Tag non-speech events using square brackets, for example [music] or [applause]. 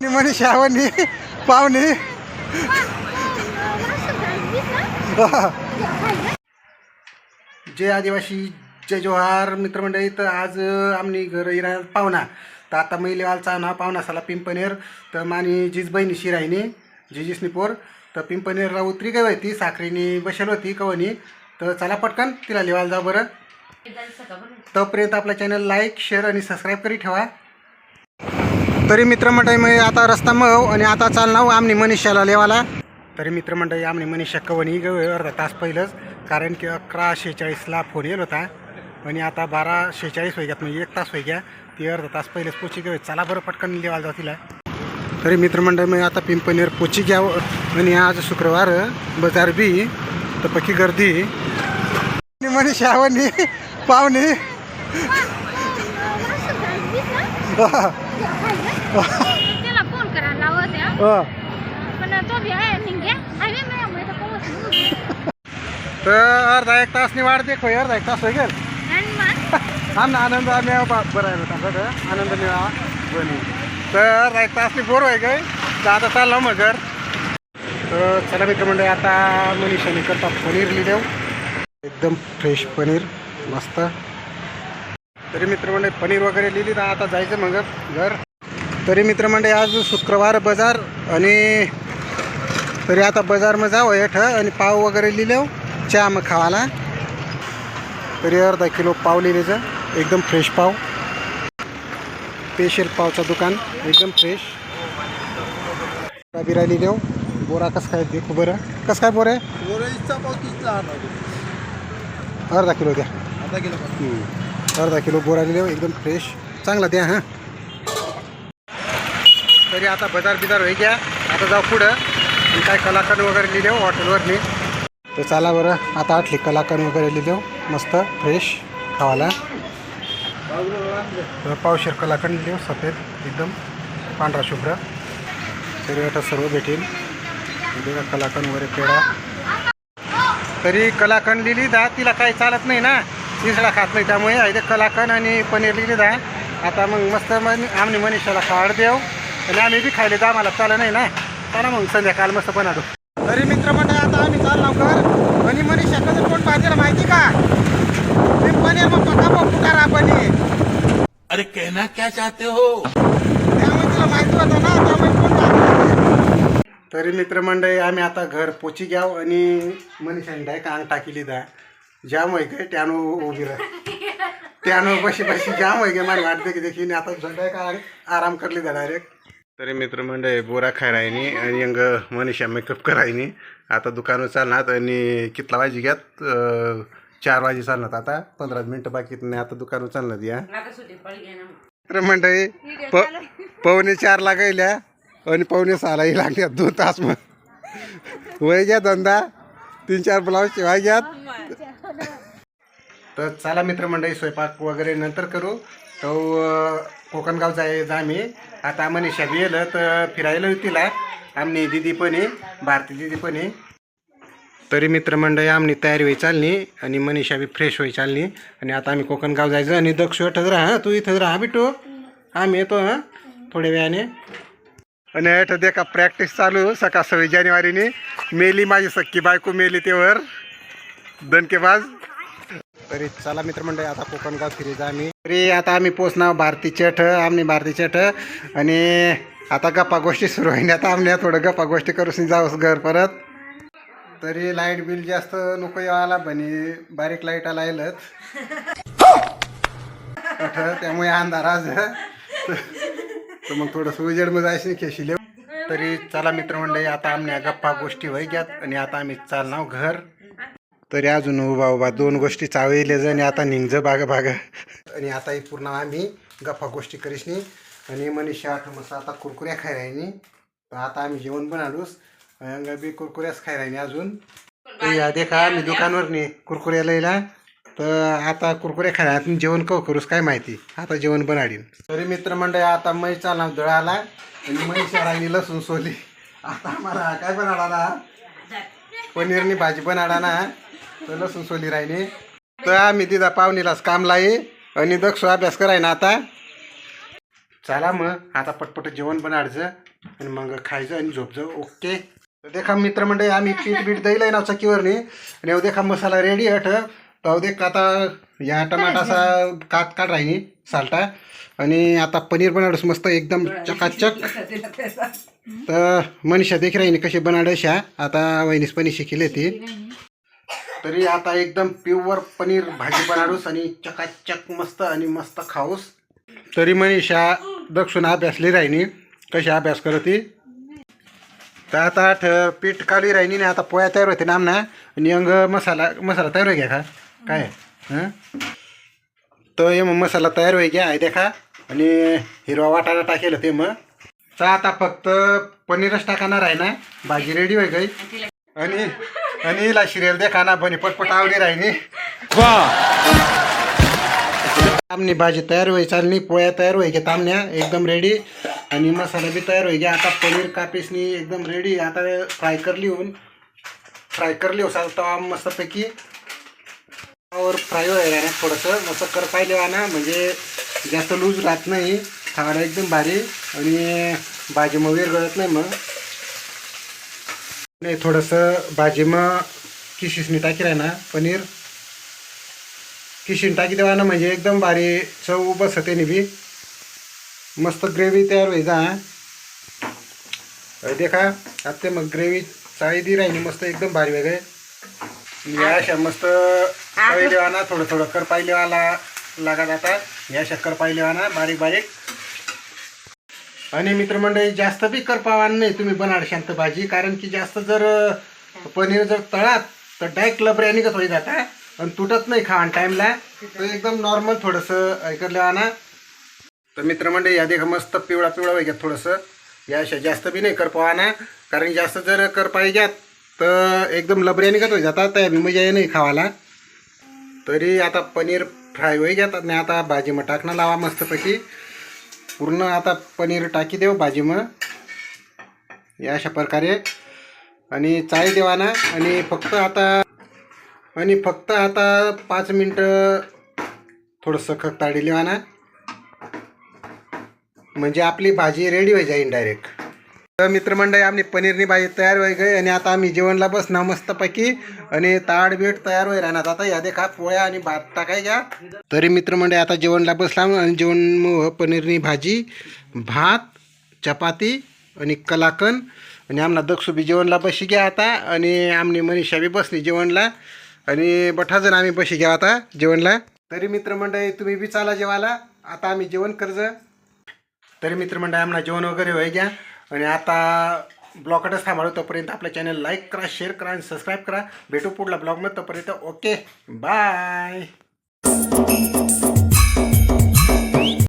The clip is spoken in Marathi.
म्हणे श्रावणी पाहुणे. जय आदिवासी जय जोहार. मित्रमंडळी तर आज आम्ही घर इरा पाहुणा. तर आता महिलेवालचा ना पाहुणा साला पिंपनेर. तर मानी जीज बहिणी शिरायनी जिजीसनी पोर. तर पिंपनेरला उतरी काय होती साखरीनी बसेल होती कवनी. तर चला पटकन तिला लिवायला जा बरं. तोपर्यंत आपला चॅनल लाईक शेअर आणि सबस्क्राईब करी ठेवा. तरी मित्रमंडळी मी आता रस्ता मग आणि आता चालणार आमनी मनीषाला लेवाला. तरी मित्रमंडळी आमनी मनीषा कवनी ग अर्धा तास पहिलंच. कारण की अकरा शेहेचाळीसला फोन येत होता. आणि आता बारा शेहेचाळीस होईग्यात म्हणजे एक तास होईग्या ती अर्धा तास पहिलेच पोची घेऊ चला बरं पटकन लेवायला जाऊ तिला. तरी मित्रमंडळ मी आता पिंपनेर पोची घ्यावं आणि आज शुक्रवार बाजार बी तर पक्की गर्दी. मनीषा पाहुणे [laughs] [laughs] त्याला फोन करायला आहे, हा. पण तो आहे तर अर्धा एक तासनी वाढ देखो अर्धा एक तास होईल. आणि मग? आम आनंद मिळावा बा बरं आहे सगळं आनंद मिळावा बनी तर अर्धा एक तासनी बोर गय तर आता चाललो मग घर. तर चला मित्र म्हणजे आता मनीषाने करता पनीर लिहिदेव एकदम फ्रेश पनीर मस्त. तरी मित्रमंडळी पनीर वगैरे लिहिली तर आता जायचं मग घर. तरी मित्रमंडळी आज शुक्रवार बाजार आणि तरी आता बाजारमध्ये जावं हेठ आणि पाव वगैरे लिहिलेव चहा मग खावाला. तरी अर्धा किलो पाव लिहिलेचं एकदम फ्रेश पाव. स्पेशल पावचं दुकान एकदम फ्रेश बिरा लिहिलेव बोरा कसं काय देखू बरं? कसं काय बोरे अर्धा किलो. द्या. अर्धा किलो बोरा लिहिलेव एकदम फ्रेश चांगला द्या हां. तरी आता बाजार बिजार होई घ्या आता जाऊ पुढं. आणि काय कलाकंद वगैरे लिहिले हो हॉटेलवर मी तर चला बरं आता आठली कलाकंद वगैरे लिहिले हो. मस्त फ्रेश खावाला पावशेर कलाकंद लिहिले हो, सफेद एकदम पांढरा शुभ्र. तरी आता सर्व भेटेल. कलाकंद वगैरे पेढा. तरी कलाकंद लिहिली दा तिला काही चालत नाही ना. तिसरा खात नाही त्यामुळे इथे कलाकंद आणि पनीर लिहिली दा. आता मग मस्त मन आमने मनीषाला खाड देव. आणि आम्ही बी खायले जा मला चालत नाही ना. चला मग संध्याकाळ मस्त बनवतो तरी मित्र म्हणते आता आम्ही चाललो कर आणि मनीषा कसं कोण पाहिजे माहिती का? मी पनीर मग पका मग पुकारा पनीर. अरे कहना क्या चाहते हो? त्यामुळे तिला माहिती होतं ना त्यामुळे कोण. तरी मित्रमंडळी आम्ही आता घर पोची घ्याव आणि मनीषाने डायरेक्ट अंग टाकीली दा. जाम होय काय त्यानो उभी राह. त्यानो बशी बशी जाम होय गे मला वाट देखी देखी आता डायरेक्ट आराम करली दा डायरेक्ट तरी मित्रमंडळी बोरा खायरायनी आणि अंग मनीषा मेकअप करायनी आता दुकानं चालणार आणि कितला वाजी घ्यात? चार वाजे चालणार आता. पंधरा मिनटं बाकी नाही आता दुकानं चालणार या. तर मंडळी प पावणे चारला गेल्या आणि पावणे सहालाही लागल्या दोन तास मग. वय घ्या धंदा. तीन चार ब्लाऊज शिवाय घ्या तर चला मित्रमंडळी स्वयंपाक वगैरे नंतर करू. तो कोकणगाव जाय जा मी आता मनीषा बी येलं तर फिरायला तिला. आमनी दिदी पण आहे भारती दिदी पण आहे. तरी मित्रमंडळी आमनी तयारी होई चालली आणि मनीषा बी फ्रेश होई चालली. आणि आता आम्ही कोकणगाव जायचं आणि दक्ष वाटत राहा तू इथंच राहा बिटू. आम्ही येतो हां? थोड्या वेळाने. आणि हेठ देखा प्रॅक्टिस चालू सकाळ सव्वीस जानेवारीने. मेली माझी सक्की बायको मेली तेवर. दणकेबाज तरी चला मित्रमंडळी आता कोकणगाव फिरीज जा आम्ही. तरी आता आम्ही पोचणार भारती चेठ आम्ही भारती चेठ आणि आता गप्पा गोष्टी सुरू होईन. आता आम्ही थोडं गप्पा गोष्टी करून जाऊस घर परत. तरी लाइट बिल जास्त नको यायला बनी बारीक लाइट आला त्यामुळे अंधार आज. तर मग थोडंसं उजेड जायचं खेशिले तरी चला मित्रमंडळी आता आम्ही गप्पा गोष्टी व्हाय घ्यात आणि आता आम्ही चालणार घर. तरी अजून उभा उभा दोन गोष्टी चावले आणि आता निघज बाग बाग. आणि आता ही पूर्ण आम्ही गप्पा गोष्टी करीस नी आणि मनीषा आठ मस्त आता कुरकुऱ्या खाय राहिनी. तर आता आम्ही जेवण बनालोस. अंगा बी कुरकुऱ्याच खाय राहिनी अजून. देखा आम्ही दुकानवर नी कुरकुऱ्या लयला तर आता कुरकुरे खाण्यात मी जेवण कव करूस काय माहिती? आता जेवण बनाडीन. तरी मित्रमंडळी आता मै चालणार दळाला. आणि मै राहिली लसूण सोली. आता आम्हाला काय बनाडा [laughs] पनीरनी भाजी बनाडा ना तर लसूण सोली राहिली. तर आम्ही तिथं पाहुणीलाच काम लाई आणि दक्ष अभ्यास कराय ना आता. चला मग आता पटपट जेवण बनाडचं आणि मग खायचं आणि झोपचं. ओके. तर देखा मित्रमंडळी आम्ही पीठ बीठ दही नाव चकीवरनी आणि अहो देखा मसाला रेडी अठ पाहू अहो देख आता या टमाटाचा कात काढ राहिनी सालटा. आणि आता पनीर बनाडस मस्त एकदम चकाचक. तर मनीषा देख राहिनी कशी बनाडशा आता वहिनीस पनीर शिकले ती तरी आता एकदम प्युअर पनीर भाजी बनाडूस आणि चकाचक मस्त आणि मस्त खाऊस. तरी मनीषा दक्षिण अभ्यासली राहिनी कशी अभ्यास करती तर आता आठ पीठ काढली राहिनी आणि आता पोया तयार होते नामना आणि अंग मसाला मसाला तयार होई घ्या का? काय? तर हे मग मसाला तयार होई घ्या आहे देखा. आणि हिरवा वाटाणा टाकेल ते मग. तर आता फक्त पनीरच टाकणार आहे ना. भाजी रेडी होई गई आणि आणि हिला शिरेल देखा ना बनी पटपट आवडी राहिनी आमनी भाजी तयार होई चालनी पोळ्या तयार होई घ्या तामण्या एकदम रेडी आणि मसाला बी तयार होई घ्या आता पनीर कापीसनी एकदम रेडी आता फ्राय करली होऊन फ्राय करली हो तवा मस्तपैकी. वर फ्राय व्हायला ना थोडंसं. मस्त कर पाहिले ना म्हणजे जास्त लूज राहत नाही. खायला एकदम भारी. आणि भाजी मग विरगळत नाही मग. नाही थोडंसं भाजी मग किशिसनी टाकी राही ना पनीर. किशीन टाकी देवा ना म्हणजे एकदम भारी चव बसते नि बी. मस्त ग्रेव्ही तयार व्हायचा हा. देखा आता मग ग्रेव्ही चाळी दी राहिली मस्त एकदम भारी वेगळे. या अशा मस्त चाळी देवाना थोडं थोडं कर पाहिलेवाला लागत आता या अशा कर पाहिलेवाना बारीक बारीक आणि मित्रमंडळी जास्त बी करपावान नाही तुम्ही बनाड शांत भाजी कारण की जास्त जर पनीर जर तळात तर डायरेक्ट लबऱ्या निघत होई जाता. आणि तुटत नाही खाण टाईमला तर एकदम नॉर्मल थोडंसं ऐकलं ना तर मित्रमंडळी या देखा मस्त पिवळा पिवळा वगैरे थोडंसं. या अशा जास्त बी नाही कर ना कारण जास्त जर कर पाहिजेत तर एकदम लबऱ्या निघत होई जातात त्या बी मजा ये नाही खावाला. तरी आता पनीर फ्राय होई जातात नाही आता भाजी मग टाकणं लावा मस्तपैकी. पूर्ण आता पनीर टाकी देऊ भाजी मग या अशा प्रकारे. आणि चाळी देवाना. आणि फक्त आता आणि फक्त आता पाच मिनटं थोडंसं खक ताडी लिवाना. म्हणजे आपली भाजी रेडी होई जाईल डायरेक्ट तर मित्रमंडळी आम्ही पनीरनी भाजी तयार होई गई आणि आता आम्ही जेवणला बसणार मस्तपैकी. आणि ताड बीट तयार होई राहणार. आता या देखा पोळ्या आणि भात टाकाय घ्या. तरी मित्रमंडळी आता जेवणला बसला आणि जेवण पनीरनी भाजी भात चपाती आणि कलाकन आणि आमना दक्षुबी जेवणला बशी घ्या आता. आणि आमनी मनीषा बी बसली जेवणला. आणि बठा जण आम्ही बशी घ्या आता जेवणला. तरी मित्रमंडळी तुम्ही बी चाला जेवायला. आता आम्ही जेवण कर्ज. तरी मित्रमंडळी आम्हाला जेवण वगैरे होई घ्या. आणि आता ब्लॉकटच थांबलो तोपर्यंत आपल्या चॅनल लाईक करा शेअर करा आणि सबस्क्राईब करा. भेटू पुढला ब्लॉगमध्ये तोपर्यंत ओके बाय